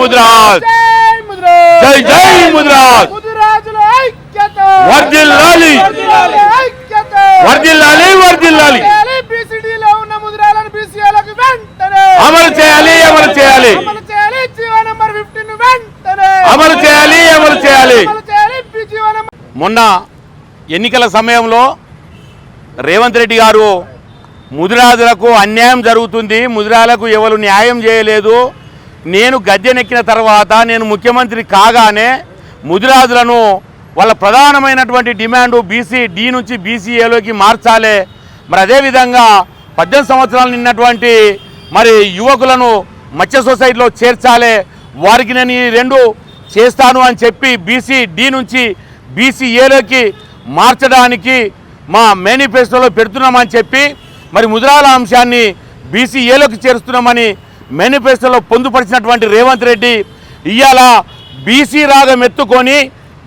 ముదిరాజ్. జై జై ముదిరాజ్. ముదిరాలను బీసీలకు వెంటనే. అమలు చేయాలి అమలు చేయాలి. అమలు చేయాలి. అమలు చేయాలి మొన్న ఎన్నికల సమయంలో రేవంత్ రెడ్డి గారు ముదిరాజులకు అన్యాయం జరుగుతుంది ముదిరాలకు ఎవరు న్యాయం చేయలేదు. నేను గద్దెనెక్కిన తర్వాత నేను ముఖ్యమంత్రి కాగానే ముదిరాజులను వాళ్ళ ప్రధానమైనటువంటి డిమాండ్ బీసీ డి నుంచి బీసీఏలోకి మార్చాలి. మరి అదేవిధంగా పద్దెనిమిది సంవత్సరాలు నిన్నటువంటి మరి యువకులను మత్స్య సొసైటీలో చేర్చాలి. వారికి నేను ఈ రెండు చేస్తాను అని చెప్పి బీసీ డి నుంచి బీసీఏలోకి మార్చడానికి మా మేనిఫెస్టోలో పెడుతున్నామని చెప్పి మరి ముద్రాల అంశాన్ని బీసీఏలోకి చేరుస్తున్నామని మేనిఫెస్టోలో పొందుపరిచినటువంటి రేవంత్ రెడ్డి ఇవాళ బీసీ రాగం ఎత్తుకొని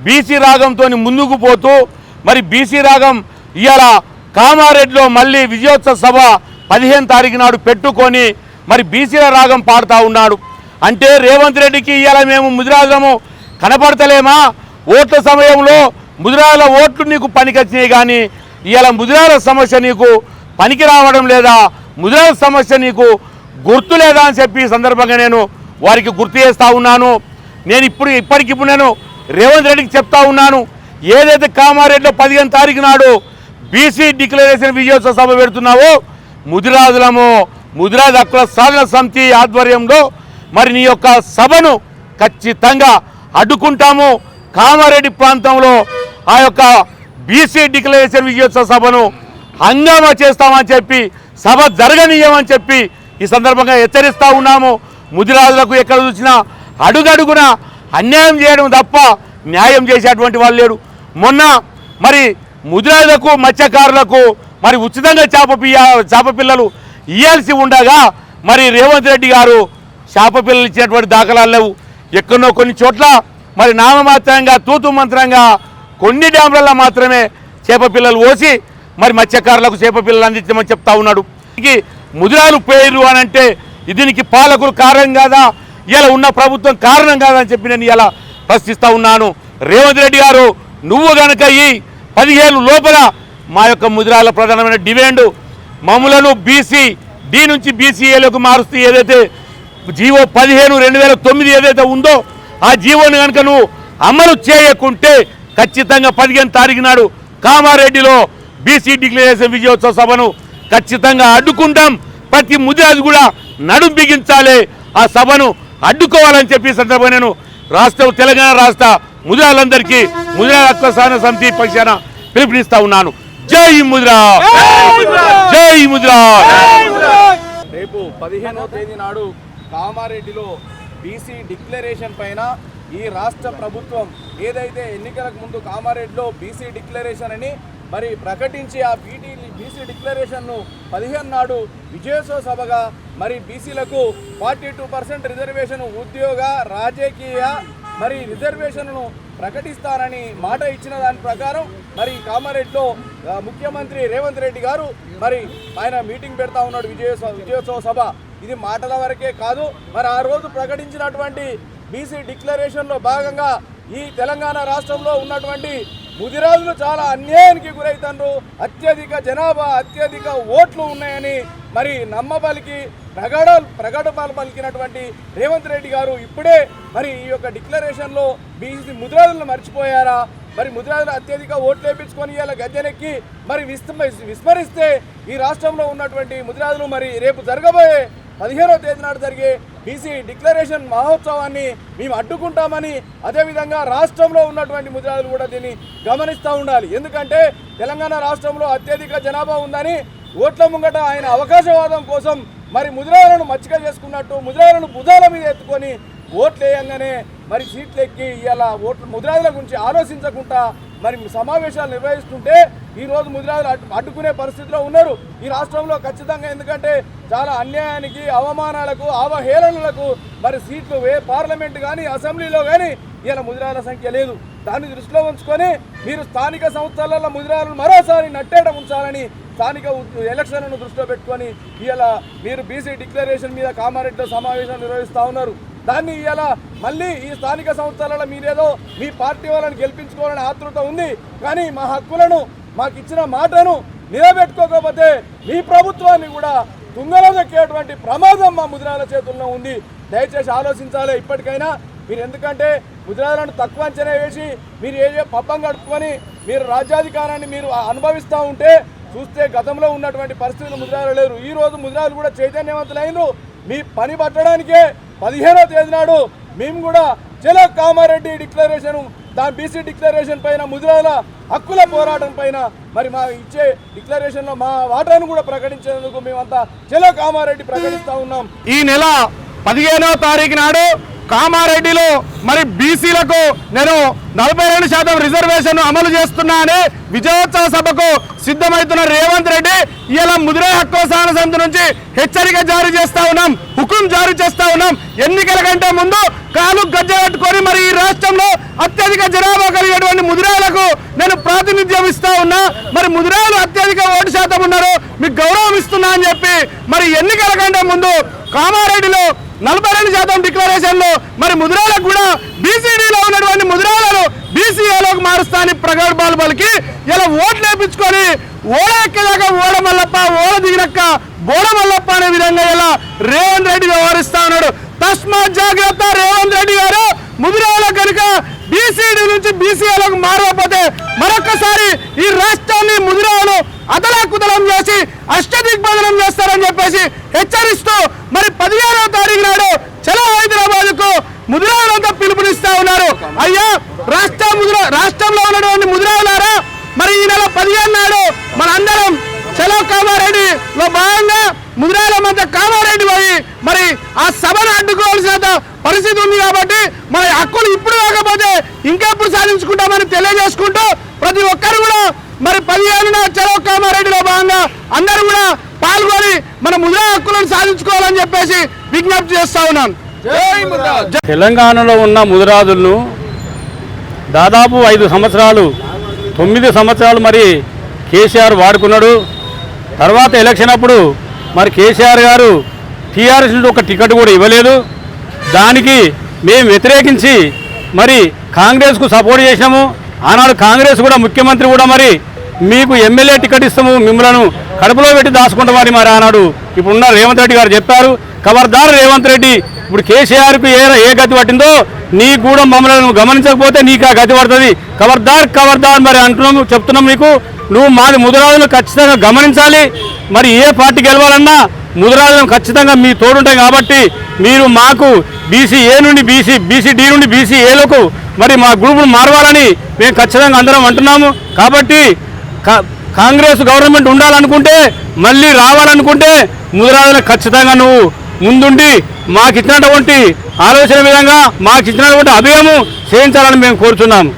బీసీ రాగంతో ముందుకు పోతూ మరి బీసీ రాగం ఇవాళ కామారెడ్డిలో మళ్ళీ విజయోత్సవ సభ పదిహేను తారీఖు నాడు పెట్టుకొని మరి బీసీల రాగం పాడుతూ ఉన్నాడు. అంటే రేవంత్ రెడ్డికి ఇవాళ మేము ముదిరాజము కనపడతలేమా? ఓట్ల సమయంలో ముదిరాల ఓట్లు నీకు పనికొచ్చినాయి కానీ ఇవాళ ముదిరాల సమస్య నీకు పనికి రావడం లేదా? ముదిరాల సమస్య నీకు గుర్తు లేదా అని చెప్పి ఈ సందర్భంగా నేను వారికి గుర్తు చేస్తూ ఉన్నాను. నేను ఇప్పుడు ఇప్పటికిప్పుడు నేను రేవంత్ రెడ్డికి చెప్తా ఉన్నాను. ఏదైతే కామారెడ్డిలో పదిహేను తారీఖు నాడు బీసీ డిక్లరేషన్ విజయోత్సవ సభ పెడుతున్నావో ముదిరాజులము ముదిరాజు హక్కుల సాధన సమితి ఆధ్వర్యంలో మరి నీ యొక్క సభను ఖచ్చితంగా అడ్డుకుంటాము. కామారెడ్డి ప్రాంతంలో ఆ యొక్క బీసీ డిక్లరేషన్ విజయోత్సవ సభను హంగామా చేస్తామని చెప్పి సభ జరగనీయమని చెప్పి ఈ సందర్భంగా హెచ్చరిస్తూ ఉన్నాము. ముదిరాజులకు ఎక్కడ చూసినా అడుగడుగున అన్యాయం చేయడం తప్ప న్యాయం చేసేటువంటి వాళ్ళు లేడు మొన్న మరి ముదిరాజులకు మత్స్యకారులకు మరి ఉచితంగా చేప పియ్య చేప పిల్లలు ఇయ్యాల్సి ఉండగా మరి రేవంత్ రెడ్డి గారు చేప పిల్లలు ఇచ్చినటువంటి దాఖలాలు లేవు. ఎక్కడో కొన్ని చోట్ల మరి నామమాత్రంగా తూతు మంత్రంగా కొన్ని డ్యామ్లలో మాత్రమే చేప పిల్లలు పోసి మరి మత్స్యకారులకు చేప పిల్లలు అందించమని చెప్తా ఉన్నాడు. ముదిరాలు పేరు అని అంటే దీనికి పాలకులు కారణం కాదా? ఇలా ఉన్న ప్రభుత్వం కారణం కాదని చెప్పి నేను ఇలా ప్రశ్నిస్తా ఉన్నాను. రేవంత్ రెడ్డి గారు నువ్వు గనక ఈ పదిహేను లోపల మా యొక్క ముదిరాల ప్రధానమైన డిమాండ్ మమ్ములను బీసీ డి నుంచి బీసీఏలోకి మారుస్తూ ఏదైతే జీవో పదిహేను రెండు వేల తొమ్మిది ఏదైతే ఉందో ఆ జీవోని కనుక నువ్వు అమలు చేయకుంటే ఖచ్చితంగా పదిహేను తారీఖు నాడు కామారెడ్డిలో బీసీ డిక్లరేషన్ విజయోత్సవ సభను ఖచ్చితంగా అడ్డుకుంటాం. ప్రతి ముదిరాజు కూడా నడుం బిగించాలి. ఆ సభను అడ్డుకోవాలని చెప్పి సందర్భంగా నేను రాష్ట్ర తెలంగాణ రాష్ట్ర ముదిరాలందరికీ ముదిరా హక్కుల సాధన సమితి పక్షాన పిలుపునిస్తా ఉన్నాను. జై ముద్రా జై ముద్రా రేపు పదిహేనవ తేదీ నాడు కామారెడ్డిలో బీసీ డిక్లరేషన్ పైన ఈ రాష్ట్ర ప్రభుత్వం ఏదైతే ఎన్నికలకు ముందు కామారెడ్డిలో బీసీ డిక్లరేషన్ అని మరి ప్రకటించి ఆ బీటీ బీసీ డిక్లరేషన్ను పదిహేను నాడు విజయోత్సవ సభగా మరి బీసీలకు ఫార్టీ టూ పర్సెంట్ రిజర్వేషన్ ఉద్యోగ రాజకీయ మరి రిజర్వేషన్ను ప్రకటిస్తానని మాట ఇచ్చిన దాని ప్రకారం మరి కామారెడ్డిలో ముఖ్యమంత్రి రేవంత్ రెడ్డి గారు మరి ఆయన మీటింగ్ పెడతా ఉన్నాడు విజయోత్సవ విజయోత్సవ సభ. ఇది మాటల వరకే కాదు మరి ఆ రోజు ప్రకటించినటువంటి బీసీ డిక్లరేషన్లో భాగంగా ఈ తెలంగాణ రాష్ట్రంలో ఉన్నటువంటి ముదిరాజులు చాలా అన్యాయానికి గురవుతారు అత్యధిక జనాభా అత్యధిక ఓట్లు ఉన్నాయని మరి నమ్మబలికి ప్రగడ ప్రగడపాలు పలికినటువంటి రేవంత్ రెడ్డి గారు ఇప్పుడే మరి ఈ యొక్క డిక్లరేషన్లో బీసీ ముదిరాజులను మర్చిపోయారా? మరి ముదిరాజులు అత్యధిక ఓట్లు వేయించుకొని ఇలా గద్దెనెక్కి మరి విస్మ విస్మరిస్తే ఈ రాష్ట్రంలో ఉన్నటువంటి ముదిరాజులు మరి రేపు జరగబోయే పదిహేనవ తేదీ నాడు జరిగే బీసీ డిక్లరేషన్ మహోత్సవాన్ని మేము అడ్డుకుంటామని అదేవిధంగా రాష్ట్రంలో ఉన్నటువంటి ముద్రాలు కూడా దీన్ని గమనిస్తూ ఉండాలి. ఎందుకంటే తెలంగాణ రాష్ట్రంలో అత్యధిక జనాభా ఉందని ఓట్ల ముంగట ఆయన అవకాశవాదం కోసం మరి ముద్రాలను మచ్చిక చేసుకున్నట్టు ముద్రాలను భుజాల మీద ఎత్తుకొని ఓట్లు వేయంగానే మరి సీట్లు ఎక్కి ఇలా ఓట్లు ముద్రాల గురించి ఆలోచించకుండా మరి సమావేశాలు నిర్వహిస్తుంటే ఈరోజు ముదిరాజులు అడ్డు అడ్డుకునే పరిస్థితిలో ఉన్నారు. ఈ రాష్ట్రంలో ఖచ్చితంగా ఎందుకంటే చాలా అన్యాయానికి అవమానాలకు అవహేళనలకు మరి సీట్లు వే పార్లమెంట్ కానీ అసెంబ్లీలో కానీ ఇలా ముదిరాల సంఖ్య లేదు. దాన్ని దృష్టిలో ఉంచుకొని మీరు స్థానిక సంస్థలలో ముదిరాలను మరోసారి నట్టేట ఉంచాలని స్థానిక ఎలక్షన్లను దృష్టిలో పెట్టుకొని ఇలా మీరు బీసీ డిక్లరేషన్ మీద కామారెడ్డిలో సమావేశం నిర్వహిస్తూ ఉన్నారు. దాన్ని ఇలా మళ్ళీ ఈ స్థానిక సంస్థలలో మీరేదో మీ పార్టీ వాళ్ళని గెలిపించుకోవాలని ఆతృత ఉంది. కానీ మా హక్కులను మాకు ఇచ్చిన మాటను నిలబెట్టుకోకపోతే మీ ప్రభుత్వాన్ని కూడా తుంగలో దక్కేటువంటి ప్రమాదం మా ముద్రాల చేతుల్లో ఉంది. దయచేసి ఆలోచించాలి ఇప్పటికైనా. మీరు ఎందుకంటే ముద్రాలను తక్కువ అంచనా వేసి మీరు ఏ పబ్బం గడుపుకొని మీరు రాజ్యాధికారాన్ని మీరు అనుభవిస్తూ ఉంటే చూస్తే గతంలో ఉన్నటువంటి పరిస్థితులు ముద్రాలు లేరు. ఈ రోజు ముద్రాలు కూడా చైతన్యవంతులైనరు. మీ పని పట్టడానికే పదిహేనో తేదీ నాడు మేము కూడా చలో కామారెడ్డి డిక్లరేషన్ దాని బీసీ డిక్లరేషన్ పైన ముద్రాల హక్కుల పోరాటం పైన మరి మా ఇచ్చే డిక్లరేషన్లో మా వాటాను కూడా ప్రకటించేందుకు మేమంతా చలో కామారెడ్డి ప్రకటిస్తూ ఉన్నాం. ఈ నెల పదిహేనవ తారీఖు నాడు కామారెడ్డిలో మరి బీసీలకు నేను నలభై రెండు శాతం రిజర్వేషన్ అమలు చేస్తున్నా అని విజయోత్సవ సభకు సిద్ధమవుతున్న రేవంత్ రెడ్డి ఇలా ముదిరే హక్కు సహన సమితి నుంచి హెచ్చరిక జారీ చేస్తా ఉన్నాం హుకుం జారీ చేస్తా ఉన్నాం. ఎన్నికల కంటే ముందు కాలు గజ్జ పెట్టుకొని మరి ఈ రాష్ట్రంలో అత్యధిక జనాభా కలిగినటువంటి ముదిరాలకు నేను ప్రాతినిధ్యం ఇస్తా ఉన్నా. మరి ముదిరాలు అత్యధిక ఓటు శాతం ఉన్నారు. మీకు గౌరవం ఇస్తున్నా అని చెప్పి మరి ఎన్నికల కంటే ముందు కామారెడ్డిలో నలభై రెండు శాతం డిక్లరేషన్లో మరి ముద్రాలకు కూడా బీసీడీలో ఉన్నటువంటి ముదిరాలను బీసీఏలోకి మారుస్తా అని ప్రగల్భాలు పలికి ఇలా ఓట్లు వేపించుకొని ఓడ ఎక్కేదాకా ఓడ మల్లప్ప ఓడ దిగినక్క బోడ మల్లప్ప అనే విధంగా ఇలా రేవంత్ రెడ్డి వ్యవహరిస్తా ఉన్నాడు. తస్మాత్ జాగ్రత్త రేవంత్ రెడ్డి గారు ముదిరాల కనుక బీసీడీ నుంచి బీసీఏలకు మారకపోతే మరొకసారి ఈ రాష్ట్రాన్ని ముదిరాలు కుదలం చేసి అష్టదిగ్బంధనం చేస్తారని చెప్పేసి హెచ్చరిస్తూ మరి పదిహేనవ తారీఖు నాడు చలో హైదరాబాద్కు ముదిరాలంతా పిలుపునిస్తా ఉన్నారు. అయ్యా రాష్ట్ర ముదిరా రాష్ట్రంలో ఉన్నటువంటి ముదిరాలారా మరి ఈ నెల పదిహేను నాడు మనందరం చలో కామారెడ్డి లో భాగంగా ముదిరాలమంతా కామారెడ్డి పోయి మరి ఆ సభను అడ్డుకోవాల్సిన పరిస్థితి ఉంది కాబట్టి మరి హక్కులు ఇంకెప్పుడు సాధించుకుంటామని తెలియజేసుకుంటూ ప్రతి ఒక్కరు కూడా మరి పదిహేనున చలో కామారెడ్డిలో భాగంగా అందరూ కూడా పాల్గొని మన ముద్రా హక్కులను సాధించుకోవాలని చెప్పేసి విజ్ఞప్తి చేస్తా ముద్రా. తెలంగాణలో ఉన్న ముదిరాజులను దాదాపు ఐదు సంవత్సరాలు తొమ్మిది సంవత్సరాలు మరి కేసీఆర్ వాడుకున్నాడు. తర్వాత ఎలక్షన్ అప్పుడు మరి కేసీఆర్ గారు టీఆర్ఎస్ నుండి ఒక టికెట్ కూడా ఇవ్వలేదు. దానికి మేము వ్యతిరేకించి మరి కాంగ్రెస్కు సపోర్ట్ చేసినాము. ఆనాడు కాంగ్రెస్ కూడా ముఖ్యమంత్రి కూడా మరి మీకు ఎమ్మెల్యే టికెట్ ఇస్తాము మిమ్మలను కడుపులో పెట్టి దాచుకుంటామని మరి ఆనాడు. ఇప్పుడున్న రేవంత్ రెడ్డి గారు చెప్పారు ఖబర్దారు రేవంత్ రెడ్డి ఇప్పుడు కేసీఆర్కు ఏ ఏ గతి పట్టిందో నీ కూడా మమ్మల్ని గమనించకపోతే నీకు ఆ గతి పడుతుంది. ఖబర్దార్ ఖబర్దార్ మరి అంటున్నాము చెప్తున్నాం నీకు. నువ్వు మాది ముదిరాజులను ఖచ్చితంగా గమనించాలి. మరి ఏ పార్టీ గెలవాలన్నా ముదిరాజులను ఖచ్చితంగా మీ తోడుంటాయి కాబట్టి మీరు మాకు బీసీ ఏ నుండి బీసీ బీసీ డి నుండి బీసీ ఏలకు మరి మా గ్రూపును మారవాలని మేము ఖచ్చితంగా అందరం అంటున్నాము. కాబట్టి కా- కాంగ్రెస్ గవర్నమెంట్ ఉండాలనుకుంటే మళ్ళీ రావాలనుకుంటే ముదిరాజులకు ఖచ్చితంగా నువ్వు ముందుండి మాకు ఇచ్చినటువంటి ఆలోచన విధంగా మాకు ఇచ్చినటువంటి అభయము చేయించాలని మేము కోరుతున్నాము